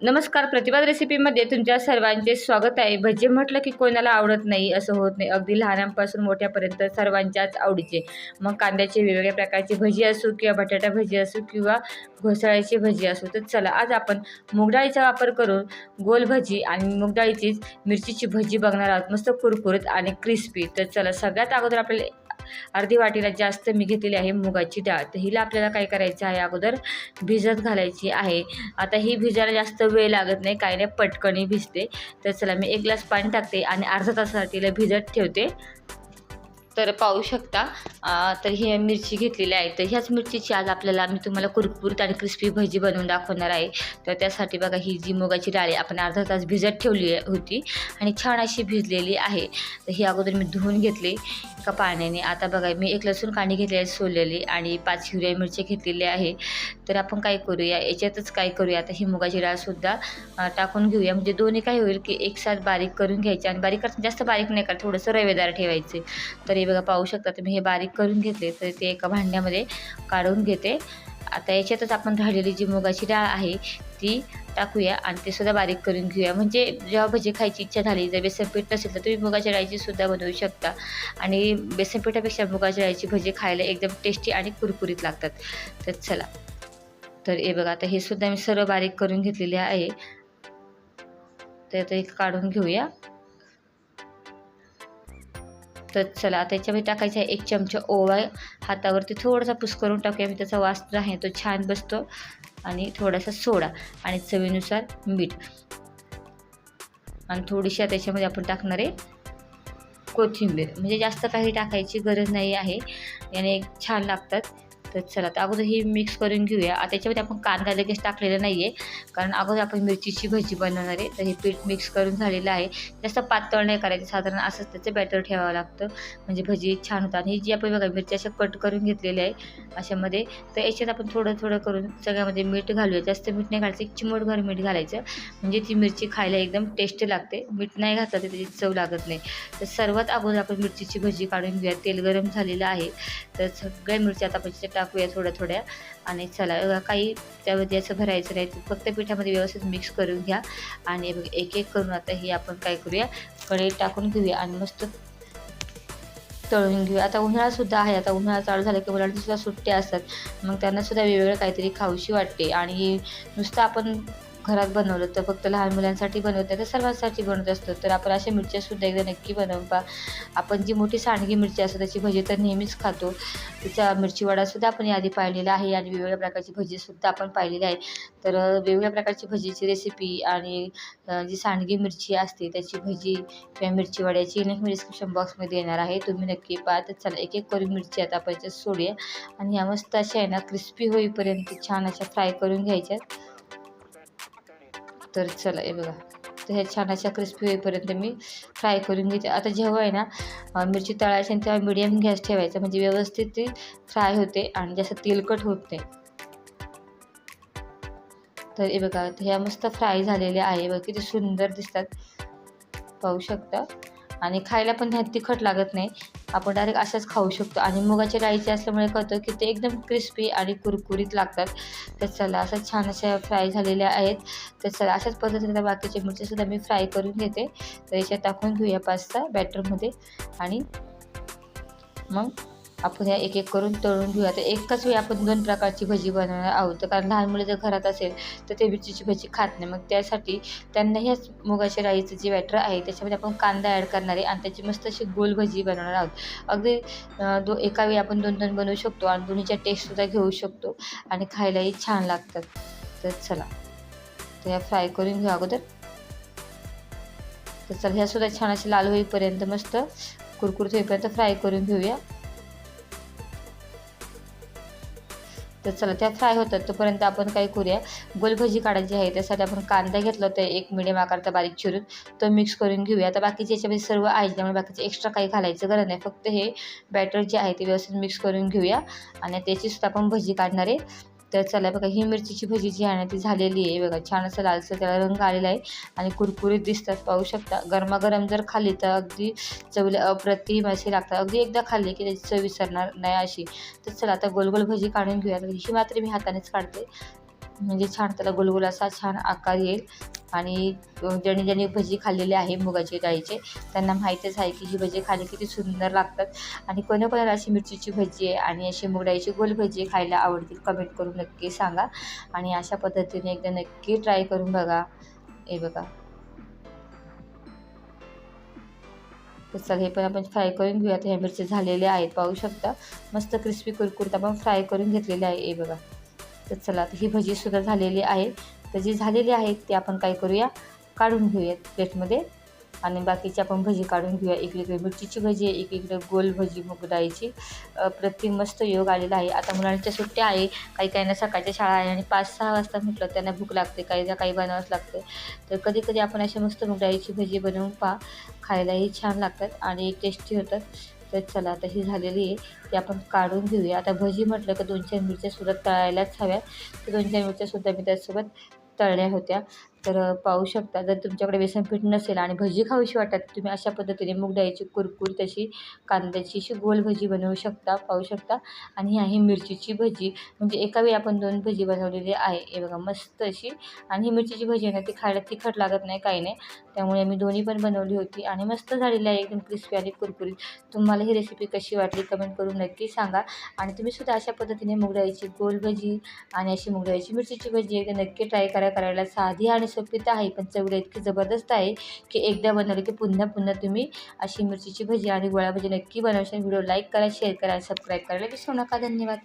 नमस्कार प्रतिवाद रेसिपीमध्ये तुमच्या सर्वांचे स्वागत आहे. भजे म्हटलं की कोणाला आवडत नाही असं होत नाही. अगदी लहानांपासून मोठ्यापर्यंत सर्वांच्याच आवडीचे. मग कांद्याचे वेगवेगळ्या प्रकारची भजी असो किंवा बटाटा भजी असो किंवा घोसाळ्याची भजी असो. तर चला आज आपण मुगडाळीचा वापर करून गोल भजी आणि मुगडाळीचीच मिरचीची भजी बघणार आहोत. मस्त कुरकुरीत आणि क्रिस्पी. तर चला सगळ्यात अगोदर आपल्याला अर्धी वाटीला जास्त मी घेतलेली आहे मुगाची डाळ. तर हिला आपल्याला काय करायचं आहे अगोदर? भिजत घालायची आहे. आता ही भिजायला जास्त वेळ लागत नाही काही नाही पटकनही भिजते. तर चला मी एक ग्लास पाणी टाकते आणि अर्धा तासासाठी तिला भिजत ठेवते. तर पाहू शकता. तर ही मिरची घेतलेली आहे. तर ह्याच मिरचीची आज आपल्याला मी तुम्हाला कुरकुरीत आणि क्रिस्पी भजी बनवून दाखवणार आहे. तर त्यासाठी बघा ही जी मुगाची डाळी आपण अर्धा तास भिजत ठेवली आहे- होती आणि छान अशी भिजलेली आहे. तर ही अगोदर मी धुवून घेतली का पाण्याने. आता बघा मी एक लसूण कांडी घेतली आहे सोललेली आणि पाच हिरव्या मिरच्या घेतलेली आहे. तर आपण काय करूया याच्यातच काय करूया? आता ही मुगाची डाळसुद्धा टाकून घेऊया. म्हणजे दोन्ही काय होईल की एक साथ बारीक करून घ्यायचे आणि बारीक करता जास्त बारीक नाही करा थोडंसं रवेदार ठेवायचे. तर हे बघा पाहू शकता तुम्ही हे बारीक करून घेतले तर ते एका भांड्यामध्ये काढून घेते. आता याच्यातच आपण राहिलेली जी मुगाची डाळ आहे ती टाकूया आणि ते सुद्धा बारीक करून घेऊया. म्हणजे जेव्हा भजी खायची इच्छा झाली जर बेसन पीठ नसेल तर तुम्ही मुगाच्या डाळीची सुद्धा बनवू शकता. आणि बेसन पिठापेक्षा मुगाच्या डाळीची भजी खायला एकदम टेस्टी आणि कुरकुरीत लागतात. तर चला. तर हे बघा आता हे सुद्धा मी सर्व बारीक करून घेतलेले आहे. तर एक काढून घेऊया. तर चला आता याच्यामध्ये टाकायचा आहे एक चमचा ओवा. हातावरती थोडासा पुस करून टाकूया. मी त्याचा वास जो आहे तो छान बसतो. आणि थोडासा सोडा आणि चवीनुसार मीठ. आणि थोडीशी आता त्याच्यामध्ये आपण टाकणार आहे कोथिंबीर. म्हणजे जास्त काही टाकायची गरज नाही आहे. याने छान लागतात. तर चला तर अगोदर ही मिक्स करून घेऊया. आता त्याच्यामध्ये आपण कांदा लगेच टाकलेला नाही आहे कारण अगोदर आपण मिरचीची भजी बनवणार आहे. तर हे पीठ मिक्स करून झालेलं आहे. जास्त पातळ नाही करायचं. साधारण असंच त्याचं बॅटर ठेवावं लागतं. म्हणजे भजी छान होतात. आणि ही जी आपण बघा मिरची अशा कट करून घेतलेली आहे अशामध्ये तर याच्यात आपण थोडं थोडं करून सगळ्यामध्ये मीठ घालूया. जास्त मीठ नाही घालायचं. एक चिमटभर मीठ घालायचं. म्हणजे ती मिरची खायला एकदम टेस्ट लागते. मीठ नाही घातलं तर त्याची चव लागत नाही. तर सर्वात अगोदर आपण मिरचीची भजी काढून घेऊया. तेल गरम झालेलं आहे. तर सगळ्या मिरच्या आता आपण टाकूया थोड्या थोड्या. आणि चला काही त्यामध्ये असं भरायचं नाही. फक्त पिठामध्ये व्यवस्थित मिक्स करून घ्या. आणि मग एक एक करून आता ही आपण काय करूया? कढई टाकून घेऊया आणि मस्त तळून घेऊया. आता उन्हाळासुद्धा आहे. आता उन्हाळा चालू झाला की मुलांना सुद्धा सुट्ट्या असतात. मग त्यांनासुद्धा वेगवेगळं काहीतरी खाऊशी वाटते. आणि नुसतं आपण घरात बनवलं तर फक्त लहान मुलांसाठी बनवत नाही तर सर्वांसाठी बनवत असतो. तर आपण अशा मिरच्यासुद्धा एकदा नक्की बनवून पहा. आपण जी मोठी सांडगी मिरची असतो त्याची भजी तर नेहमीच खातो. तिचा मिरची वडासुद्धा आपण यादी पाहिलेला आहे आणि वेगवेगळ्या प्रकारची भजीसुद्धा आपण पाहिलेली आहे. तर वेगवेगळ्या प्रकारची भजीची रेसिपी आणि जी सांडगी मिरची असते त्याची भजी किंवा मिरची वड्याची लिंक मी डिस्क्रिप्शन बॉक्समध्ये येणार आहे. तुम्ही नक्की पहा. तर चला एक एक करून मिरची आता आपण याच्यात सोडूया. आणि ह्या मस्त अशा आहे ना क्रिस्पी होईपर्यंत छान अशा फ्राय करून घ्यायच्या. तर चला हे बघा. तर ह्या छान अशा क्रिस्पी होईपर्यंत मी फ्राय करून घेते. आता जेव्हा आहे ना मिरची तळायची आणि तेव्हा मिडियम गॅस ठेवायचा. म्हणजे व्यवस्थित ती फ्राय होते आणि जास्त तेलकट होत नाही. तर हे बघा ह्या मस्त फ्राय झालेल्या आहे. बघा किती सुंदर दिसतात. पाहू शकता. आणि खायला पण ह्यात तिखट लागत नाही. आपण डायरेक्ट अशाच खाऊ शकतो. आणि मुगाच्या डाळीचे असल्यामुळे कळतं की ते एकदम क्रिस्पी आणि कुरकुरीत लागतात. तर चला असं छान अशा फ्राय झालेल्या आहेत. तर चला अशाच पद्धतीने बाकीचे मिरचीसुद्धा मी फ्राय करून घेते. तर याच्यात टाकून घेऊया पास्ता बॅटरमध्ये आणि मग आपण या एक एक करून तळून घेऊया. तर एकाच वेळी आपण दोन प्रकारची भजी बनवणार आहोत. कारण लहान मुलं जर घरात असेल तर ते मिरचीची भजी खात नाही. मग त्यासाठी त्यांना ह्याच मुगाच्या डाळीचं जे बॅटर आहे त्याच्यामध्ये आपण कांदा ॲड करणार आहे आणि त्याची मस्त अशी गोल भजी बनवणार आहोत. अगदी दो एका वेळी आपण दोन दोन बनवू शकतो आणि दोन्हीच्या टेस्टसुद्धा घेऊ शकतो आणि खायलाही छान लागतात. तर चला. तर ह्या फ्राय करून घेऊ अगोदर. तर चला ह्यासुद्धा छान अशी लाल होईपर्यंत मस्त कुरकुरीत होईपर्यंत फ्राय करून घेऊया. तर चला त्या फ्राय होतात तोपर्यंत आपण काय करूया? गोलभजी काढायची आहे त्यासाठी आपण कांदा घेतला होता एक मिडियम आकारचा बारीक चिरून. तो मिक्स करून घेऊया. आता बाकीचे याच्यामध्ये सर्व आहे त्यामुळे बाकीचे एक्स्ट्रा काही घालायचं गरज नाही. फक्त हे बॅटर जे आहे ते व्यवस्थित मिक्स करून घेऊया. आणि त्याचीसुद्धा आपण भजी काढणार आहे. तर चला बघा ही मिरचीची भजी जी आहे ना ती झालेली आहे. बघा छान असं लालसर त्याला रंग आलेला आहे आणि कुरकुरीत दिसतात पाहू शकता. गरमागरम जर खाल्ली तर अगदी चवीला अप्रतिम अशी लागतात. अगदी एकदा खाल्ली की त्याची चव विसरणार नाही अशी. तर चला आता गोलगोल भजी काढून घेऊया ही मात्र मी हातानेच काढते. म्हणजे छान त्याला गोलगोल असा छान आकार येईल. आणि ज्यांनी ज्यांनी भजी खाल्लेली आहे मुगाची डाळीचे त्यांना माहीतच आहे की ही भजी खाली किती सुंदर लागतात. आणि कोणाकोणाला अशी मिरचीची भजी आहे आणि अशी मुगडाळीची गोल भजी खायला आवडतील कमेंट करून नक्की सांगा. आणि अशा पद्धतीने एकदा नक्की ट्राय करून बघा. हे बघा. चल हे पण आपण फ्राय करून घेऊया ह्या मिरची झालेले आहेत पाहू शकता. मस्त क्रिस्पी कुरकुरीत आपण फ्राय करून घेतलेले आहे. हे बघा. तर चला ही भजीसुद्धा झालेली आहे. तर जी झालेली आहेत ते आपण काय करूया? काढून घेऊयात प्लेटमध्ये. आणि बाकीची आपण भजी काढून घेऊया. इकडे मिरचीची भजी आहे इकडे गोल भजी मूग डाळीची मस्त योग आलेला आहे. आता मुलांच्या सुट्ट्या आहे. काही काहींना सकाळच्या शाळा आहे आणि पाच सहा वाजता म्हटलं त्यांना भूक लागते. काहीला काही बनवावंच लागते. तर कधी कधी आपण अशा मस्त मूग डाळीची भजी बनवून पहा. खायलाही छान लागतात आणि टेस्टी होतात. तर चला आता ही झालेली आहे. ती आपण काढून घेऊया. आता भजी म्हटलं का दोन चार मिरच्यासुद्धा तळायलाच हव्या. तर दोन चार मिरच्यासुद्धा मी त्यासोबत तळल्या होत्या. तर पाहू शकता. जर तुमच्याकडे बेसनपीठ नसेल आणि भजी खाऊशी वाटत तुम्ही अशा पद्धतीने मूग डाळीची तशी कांद्याची अशी गोल भजी बनवू शकता पाहू शकता. आणि ही आहे मिरचीची भजी. म्हणजे एका वेळी आपण दोन भजी बनवलेली आहे. हे बघा मस्त अशी. आणि ही मिरचीची भजी आहे ना ती खायला तिखट लागत नाही काही नाही. त्यामुळे मी दोन्ही पण बनवली होती. आणि मस्त झालेली आहे एकदम क्रिस्पी आणि कुरकुरीत. तुम्हाला ही रेसिपी कशी वाटली कमेंट करून नक्की सांगा. आणि तुम्ही सुद्धा अशा पद्धतीने मूग गोल भजी आणि अशी मूग मिरचीची भजी एकदा नक्की ट्राय करा. करायला साधी आणि सोपी तर आहे पण चवीला इतकी जबरदस्त आहे की एकदा बनवली की पुन्हा पुन्हा तुम्ही अशी मिरचीची भजी आणि गोळा भजी नक्की बनवशाल. व्हिडिओ लाईक करा शेअर करा सबस्क्राईब करायला विसरू नका. धन्यवाद.